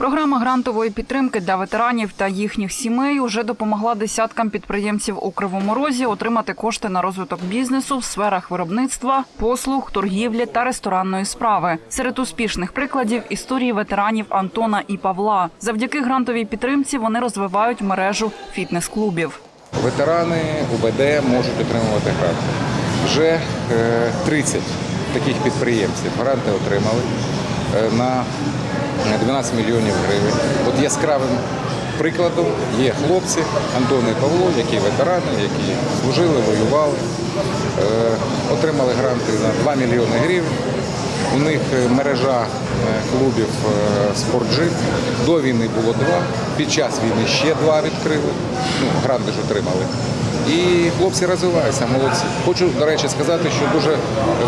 Програма грантової підтримки для ветеранів та їхніх сімей уже допомогла десяткам підприємців у Кривому Розі отримати кошти на розвиток бізнесу в сферах виробництва, послуг, торгівлі та ресторанної справи. Серед успішних прикладів історії ветеранів Антона і Павла. Завдяки грантовій підтримці вони розвивають мережу фітнес-клубів. Ветерани УБД можуть отримувати гранти. Вже е, 30 таких підприємців гранти отримали е, на 12 мільйонів гривень. От яскравим прикладом є хлопці Антон і Павло, які ветерани, які служили, воювали, е, отримали гранти на 2 мільйони гривень. У них е, мережа е, клубів «Спортджим». До війни було два, під час війни ще два відкрили. Ну, гранти ж отримали. І хлопці розвиваються, молодці. Хочу, до речі, сказати, що дуже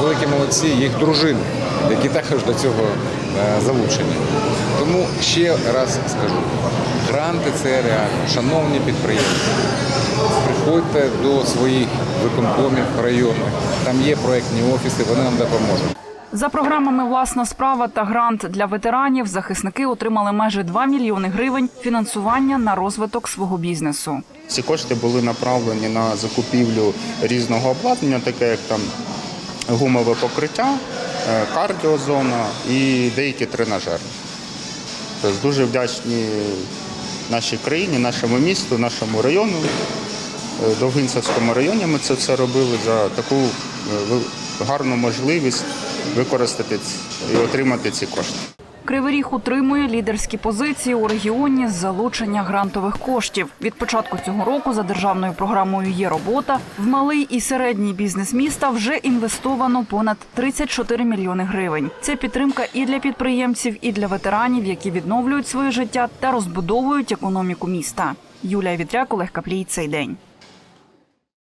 великі молодці їх дружини, які також до цього е, залучені. Тому ще раз скажу: гранти це реально. Шановні підприємці, приходьте до своїх виконкомів районних. Там є проєктні офіси, вони нам допоможуть. За програмами Власна справа та грант для ветеранів захисники отримали майже 2 мільйони гривень фінансування на розвиток свого бізнесу. Ці кошти були направлені на закупівлю різного обладнання, таке як там гумове покриття, е, кардіозона і деякі тренажери. Тобто дуже вдячні нашій країні, нашому місту, нашому району, е, Довгинцевському районі ми це все робили за таку е, гарну можливість використати і отримати ці кошти. Кривий Ріг утримує лідерські позиції у регіоні з залучення грантових коштів. Від початку цього року за державною програмою є робота. В малий і середній бізнес міста вже інвестовано понад 34 мільйони гривень. Це підтримка і для підприємців, і для ветеранів, які відновлюють своє життя та розбудовують економіку міста. Юлія Вітряк, Олег Каплій. Цей день.